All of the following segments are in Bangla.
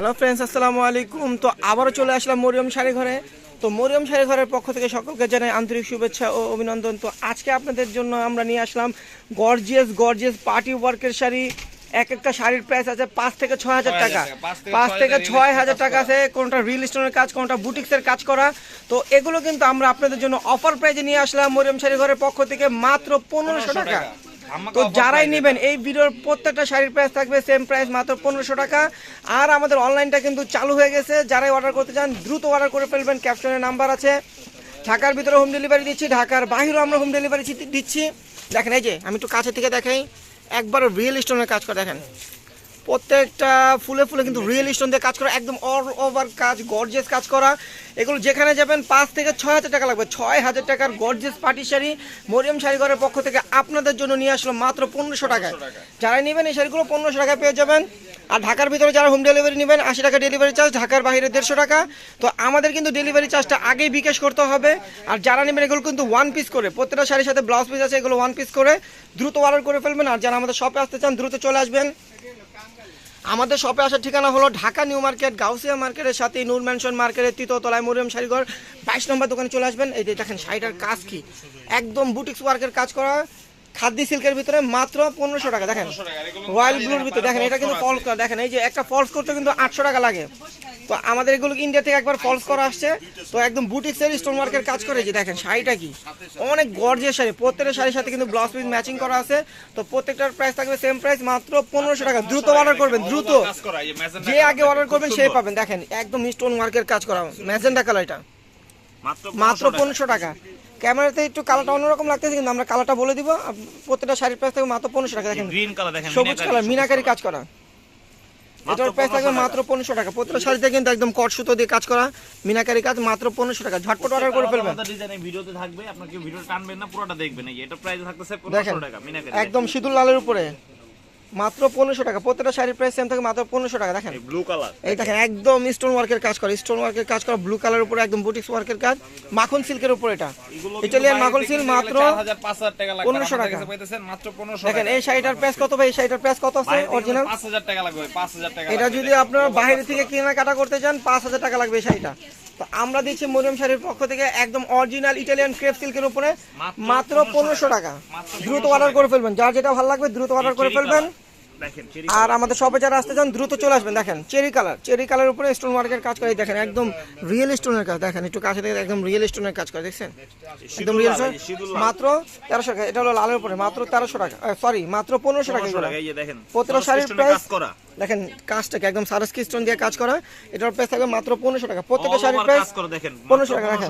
হ্যালো ফ্রেন্ডস আসসালামু আলাইকুম। তো আবারও চলে আসলাম মরিয়ম শাড়ি ঘরে। তো মরিয়ম শাড়ি ঘরের পক্ষ থেকে সকলকে জানাই আন্তরিক শুভেচ্ছা ও অভিনন্দন। তো আজকে আপনাদের জন্য আমরা নিয়ে আসলাম গর্জিয়াস গর্জিয়াস পার্টি ওয়ার্কের শাড়ি। এক একটা শাড়ির প্রাইস আছে পাঁচ থেকে ছয় হাজার টাকা। পাঁচ থেকে ছয় হাজার টাকা আছে কোনটা রিল স্টোনের কাজ কোনটা বুটিক্সের কাজ করা। তো এগুলো কিন্তু আমরা আপনাদের জন্য অফার প্রাইজে নিয়ে আসলাম মরিয়ম শাড়ি ঘরের পক্ষ থেকে মাত্র পনেরোশো টাকা। তো যারাই নেবেন এই ভিডিওর প্রত্যেকটা শাড়ির প্রাইস থাকবে সেম প্রাইস মাত্র পনেরোশো টাকা। আর আমাদের অনলাইনটা কিন্তু চালু হয়ে গেছে। যারাই অর্ডার করতে চান দ্রুত অর্ডার করে ফেলবেন। ক্যাপশনের নাম্বার আছে। ঢাকার ভিতরে হোম ডেলিভারি দিচ্ছি ঢাকার বাইরেও আমরা হোম ডেলিভারি দিচ্ছি। দেখেন এই যে আমি একটু কাছে থেকে দেখাই। একবার রিয়েল স্টোনের কাজ করে দেখেন। প্রত্যেকটা ফুলে ফুলে কিন্তু রিয়েল স্টোন দিয়ে কাজ করা একদম অল ওভার কাজ গর্জেস কাজ করা। এগুলো যেখানে যাবেন পাঁচ থেকে ছয় হাজার টাকা লাগবে। ছয় হাজার টাকার গর্জেস পার্টি শাড়ি মরিয়ম শাড়িঘরের পক্ষ থেকে আপনাদের জন্য নিয়ে আসলো মাত্র পনেরোশো টাকায় যারা নেবেন এই শাড়িগুলো পনেরোশো টাকায় পেয়ে যাবেন। আর ঢাকার ভিতরে যারা হোম ডেলিভারি নেবেন আশি টাকা ডেলিভারি চার্জ ঢাকার বাইরে দেড়শো টাকা। তো আমাদের কিন্তু ডেলিভারি চার্জটা আগেই বিকাশ করতে হবে। আর যারা নেবেন এগুলো কিন্তু ওয়ান পিস করে প্রত্যেকটা শাড়ির সাথে ব্লাউজ পিস আছে এগুলো ওয়ান পিস করে দ্রুত অর্ডার করে ফেলবেন। আর যারা আমাদের শপে আসতে চান দ্রুত চলে আসবেন। আমাদের শপে আসার ঠিকানা হলো ঢাকা নিউ মার্কেট, গাউসিয়া মার্কেটের সাথে নূর ম্যানশন মার্কেটের তৃতীয়তলায় মরিয়াম শাড়িঘর বাইশ নম্বর দোকানে চলে আসবেন। এই দেখেন, শাড়িটার কাজ কি? একদম বুটিক্স ওয়ার্কের কাজ করা। খাদ্য সিল্কের ভিতরে মাত্র পনেরোশো টাকা দেখেন। রয়্যাল ব্লুর ভিতরে দেখেন এটা কিন্তু ফলস করা দেখেন এই যে একটা ফলস করতে কিন্তু আটশো টাকা লাগে। তো আমাদের এগুলো ইন্ডিয়া থেকে একবার ফলস করা আসছে? তো একদম বুটিক্সের স্টোন ওয়ার্কের কাজ করে যে দেখেন শাড়িটা কি? অনেক গর্জিয়াস শাড়ি প্রত্যেকটা শাড়ির সাথে কিন্তু ব্লাউজ পিস ম্যাচিং করা আছে। তো প্রত্যেকটার প্রাইস থাকবে সেম প্রাইস মাত্র পনেরোশো টাকা। দ্রুত অর্ডার করবেন দ্রুত। যে আগে অর্ডার করবেন সেই পাবেন। দেখেন একদম স্টোন ওয়ার্কের কাজ করা ম্যাজেন্ডা কালার এটা। মাত্র পনেরোশো টাকা। ক্যামেরাতে একটু কালারটা অন্যরকম লাগতেছে কিন্তু আমরা কালারটা বলে দিব। প্রত্যেকটা শাড়ির প্রাইস থাকবে মাত্র পনেরোশো টাকা দেখেন। গ্রিন কালার দেখেন সবুজ কালার মিনাকারি কাজ করা। এটার প্রাইস থাকবে মাত্র পনেরোশো টাকা। প্রত্যেকটা শাড়িতে কিন্তু একদম কট সুতো দিয়ে কাজ করা মিনাকারি কাজ মাত্র পনেরোশো টাকা। ঝটপট অর্ডার করে ফেলবেন। ভিডিওতে থাকবে আপনাকে ভিডিও টানবেন না পুরোটা দেখবেন। এটা প্রাইস থাকতেছে 1500 টাকা মিনাকারি। একদম সিঁদুর লালের উপরে। মাত্র পনেরোশো টাকা। প্রত্যেকটা শাড়ির প্রাইস সেম থাকে মাত্র পনেরোশো টাকা দেখেন? ব্লু কালার এই দেখেন একদম স্টোন ওয়ার্কের কাজ করে স্টোন ওয়ার্কের কাজ করা ব্লু কালার উপরে একদম বুটিক্স ওয়ার্কের কাজ। মাখন সিল্কের উপর এটা। ইটালিয়ান মাখন সিল্ক মাত্র 5000 টাকা লাগবে 1500 টাকা। পাইতেছেন মাত্র 1500 দেখেন এই শাড়িটার প্রাইস কত ভাই? এই শাড়িটার প্রাইস কত আছে? অরিজিনাল 5000 টাকা লাগবে 5000 টাকা এটা যদি আপনারা বাইরে থেকে কেনাকাটা করতে চান পাঁচ হাজার টাকা লাগবে এই শাড়িটা। তো আমরা দিচ্ছি মরিয়ম শাড়ির পক্ষ থেকে একদম অরিজিনাল ইটালিয়ান ক্রেপ সিল্কের উপরে মাত্র পনেরোশো টাকা। দ্রুত অর্ডার করে ফেলবেন। যার যেটা ভালো লাগবে দ্রুত অর্ডার করে ফেলবেন। আর আমাদের শপে যারা আসতে চান দ্রুত চলে আসবেন দেখেন চেরি কালার চেরি কালার উপরে স্টোন ওয়ার্কের কাজ করে দেখেন একদম রিয়েল স্টোনের কাজ দেখেন একটু কাছে থেকে একদম রিয়েল স্টোনের কাজ করে দেখছেন? একদম রিয়েল মাত্র তেরোশো টাকা এটা হলো লালের উপরে মাত্র তেরোশো টাকা সরি মাত্র পনেরোশো টাকা 1500 টাকা এই যে দেখেন প্রত্যেকটা শাড়ির প্রাইস করা। দেখেন কাজটাকে একদম সারস্কি স্টোন দিয়ে কাজ করা এটার প্রাইস থাকবে মাত্র পনেরোশো টাকা। প্রত্যেকটা শাড়ির প্রাইস দেখেন পনেরোশো টাকা দেখেন।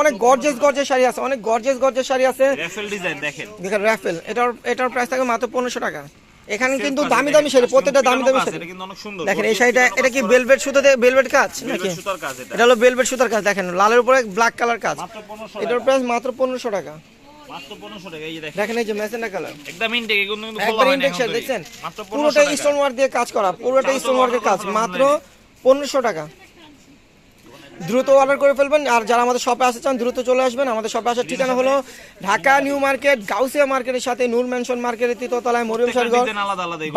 অনেক গর্জেস গর্জেস শাড়ি আছে অনেক গর্জেস গর্জেস শাড়ি আছে। র্যাফেল ডিজাইন দেখেন। দেখেন র্যাফেল এটার এটার প্রাইস থাকবে মাত্র পনেরোশো টাকা। এখানে কিন্তু দামি দামি শাড়ি প্রত্যেকটা দামি দামি শাড়ি। এটা কিন্তু অনেক সুন্দর দেখেন এই শাড়িটা এটা কি বেলভেট সুতো দিয়ে বেলভেট কাজ নাকি? সুতার কাজ এটা। এটা হলো বেলভেট সুতার কাজ দেখেন লালের উপরে ব্ল্যাক কালার কাজ। মাত্র 1500 এটার প্রাইস মাত্র পনেরোশো টাকা। মাত্র 1500 টাকা এই যে দেখেন। দেখেন এই যে মেসেন্ডা কালার একদম ইনটেক এগুলো কিন্তু খোলা একবার হয় না ইন্ডেক্স এখন মাত্র 1500 পুরোটাই টাকা। স্টোন ওয়ার্ক দিয়ে কাজ করা পুরোটাই স্টোন ওয়ার্কের কাজ মাত্র পনেরোশো টাকা। দ্রুত অর্ডার করে ফেলবেন। আর যারা আমাদের শপে আসতে চান দ্রুত চলে আসবেন। আমাদের শপে আসার ঠিকানা হলো ঢাকা নিউ মার্কেট গাউসিয়া মার্কেটের সাথে নূর ম্যানশন মার্কেটের তৃতীয়তলায় মরিয়ম এগুলো।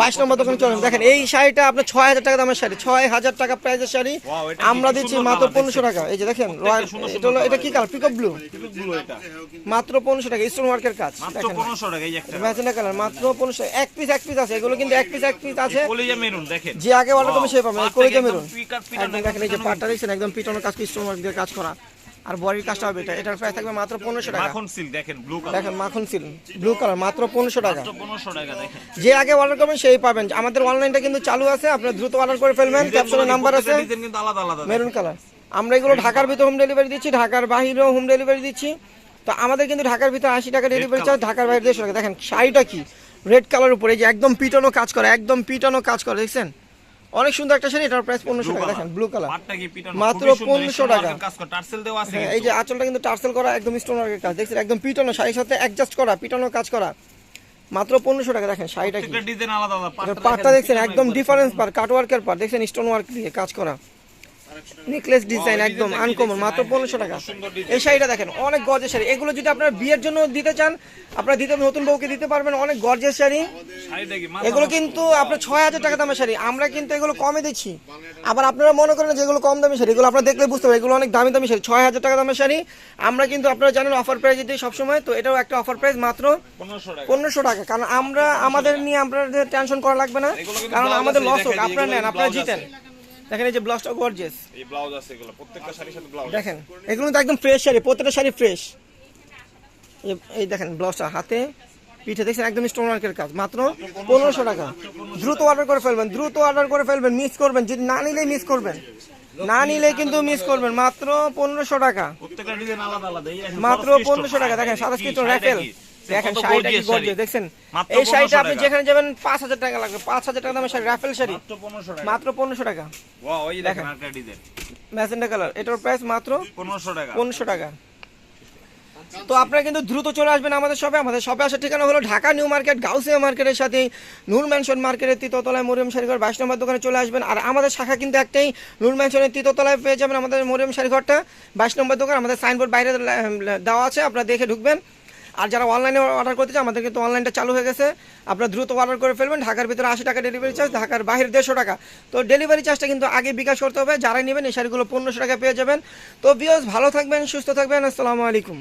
বাইশ নম্বর দোকানে চলেন দেখেন এই শাড়িটা আপনার ছয় হাজার টাকা দামের শাড়ি। ছয় হাজার টাকা প্রাইসের শাড়ি। আমরা দিচ্ছি মাত্র পনেরোশো টাকা। এই যে দেখেন রয়্যাল এটা হলো এটা কি কালার। পিকআপ ব্লু মাত্র পনেরোশো টাকা স্টোন ওয়ার্কের কাজ। মাত্র দেখেন। 1500 টাকা এই যে একটা ম্যাজেন্ডা কালার মাত্র পনেরোশো এক পিস এক পিস আছে। এগুলো কিন্তু এক পিস এক পিস আছে। যে আগে অর্ডার করবে সে পাবে। কলিজা মেরুন দেখেন এই যে পাটটা দেখছেন একদম পিটানোর কাজ স্টোন ওয়ার্ক দিয়ে কাজ করা। আর বডির কাজটা হবে এটা এটার প্রাইস থাকবে মাত্র পনেরোশো টাকা। মাখন সিল্ক দেখেন ব্লু কালার দেখেন মাখন সিল ব্লু কালার মাত্র পনেরোশো টাকা। 1500 টাকা দেখেন। যে আগে অর্ডার করবেন সেই পাবেন। আমাদের অনলাইনটা কিন্তু চালু আছে আপনারা দ্রুত অর্ডার করে ফেলবেন। ক্যাপশনের নাম্বার আছে। কিন্তু আলাদা আলাদা মেরুন কালার আমরা এগুলো ঢাকার ভিতরে হোম ডেলিভারি দিচ্ছি ঢাকার বাইরেও হোম ডেলিভারি দিচ্ছি। তো আমাদের কিন্তু ঢাকার ভিতরে আশি টাকা ডেলিভারি চার্জ ঢাকার বাইরে দেড়শো টাকা। দেখেন শাড়িটা কি? রেড কালার উপরে যে একদম পিটানো কাজ করে একদম পিটানো কাজ করে দেখছেন? অনেক সুন্দর একটা শাড়ি এটার প্রাইস পনেরোশো টাকা। দেখেন ব্লু কালার মাত্র পনেরোশো টাকা। হ্যাঁ, এই যে আঁচলটা কিন্তু টার্সেল করা একদম স্টোন ওয়ার্কের কাজ। দেখছেন একদম পিটানো শাড়ির সাথে অ্যাডজাস্ট করা পিটানো কাজ করা। মাত্র পনেরোশো টাকা দেখেন শাড়িটা পাটটা দেখছেন একদম ডিফারেন্স পার কাট ওয়ার্কের পার দেখছেন স্টোন ওয়ার্ক দিয়ে কাজ করা। নেকলেস ডিজাইন একদম আনকমন মাত্র পনেরোশো টাকা। এই শাড়িটা দেখেন অনেক গর্জের শাড়ি। এগুলো যদি আপনারা বিয়ের জন্য দিতে চান আপনারা দিতে নতুন বউকে দিতে পারবেন অনেক গর্জের শাড়ি। এগুলো কিন্তু আপনার ছয় হাজার টাকা দামের শাড়ি। আমরা কিন্তু এগুলো কমে দিচ্ছি। আবার আপনারা মনে করেন যে এগুলো কম দামি শাড়ি এগুলো আপনারা দেখলে বুঝতে পারবেন এগুলো অনেক দামি দামি শাড়ি ছয় হাজার টাকা দামের শাড়ি। আমরা কিন্তু আপনারা জানেন অফার প্রাইস দিই সবসময় তো এটাও একটা অফার প্রাইস মাত্র পনেরোশো টাকা। কারণ আমরা আমাদের নিয়ে আপনাদের টেনশন করা লাগবে না। কারণ আমাদের লস হোক আপনারা নেন আপনারা জিতেন। দেখেন এই যে ব্লাউজটা গর্জেস এই ব্লাউজ আছে এগুলো প্রত্যেকটা শাড়ির সাথে ব্লাউজ দেখেন এগুলো তো একদম ফ্রেশ শাড়ি প্রত্যেকটা শাড়ি ফ্রেশ এই দেখেন ব্লাউজটা হাতে পিঠে দেখছেন একদম স্টোন ওয়ার্কের কাজ মাত্র পনেরোশো টাকা। দ্রুত অর্ডার করে ফেলবেন দ্রুত অর্ডার করে ফেলবেন মিস করবেন যদি না নিলে মিস করবেন। না নিলে কিন্তু মিস করবেন মাত্র পনেরোশো টাকা। প্রত্যেকটা ডিজাইন আলাদা আলাদা এই মাত্র পনেরোশো টাকা দেখেন সাদা কি, স্কিটো শাড়িটা র্যাফেল? দেখেন শাড়িটা কি গর্জিয়াস। দেখছেন? এই শাড়িটা আপনি যেখানে যাবেন পাঁচ হাজার টাকা লাগবে। পাঁচ হাজার টাকা দামের শাড়ি র্যাফেল শাড়ি। মাত্র পনেরোশো টাকা। মাত্র পনেরোশো টাকা। ওয়া ওই দেখেন। আরেকটা ডিজাইন। Magenta colour. এটার প্রাইস মাত্র পনেরোশো টাকা। পনেরোশো টাকা। তো আপনারা কিন্তু দ্রুত চলে আসবেন আমাদের শপে আমাদের শপে আসার ঠিকানা হলো ঢাকা নিউ মার্কেট গাউসিয়া মার্কেটের সাথে নূর ম্যানশন মার্কেটের তৃতীয়তলায় মরিয়ম শাড়িঘর বাইশ নম্বর দোকানে চলে আসবেন। আর আমাদের শাখা কিন্তু একটাই নূর ম্যানশনের তৃতীয়তলায় পেয়ে যাবেন আমাদের মরিয়ম শাড়িঘরটা বাইশ নম্বর দোকান আমাদের সাইনবোর্ড বাইরে দেওয়া আছে। আপনারা দেখে ঢুকবেন। আর যারা অনলাইনে অর্ডার করতে চান আমাদের কিন্তু অনলাইনটা চালু হয়ে গেছে। আপনারা দ্রুত অর্ডার করে ফেলবেন। ঢাকার ভিতরে আশি টাকা ডেলিভারি চার্জ ঢাকার বাইরে দেড়শো টাকা। তো ডেলিভারি চার্জটা কিন্তু আগে বিকাশ করতে হবে। যারাই নেবেন, এই শাড়িগুলো পনেরোশো টাকা পেয়ে যাবেন। তো বিয়স ভালো থাকবেন, সুস্থ থাকবেন। আসসালামু আলাইকুম।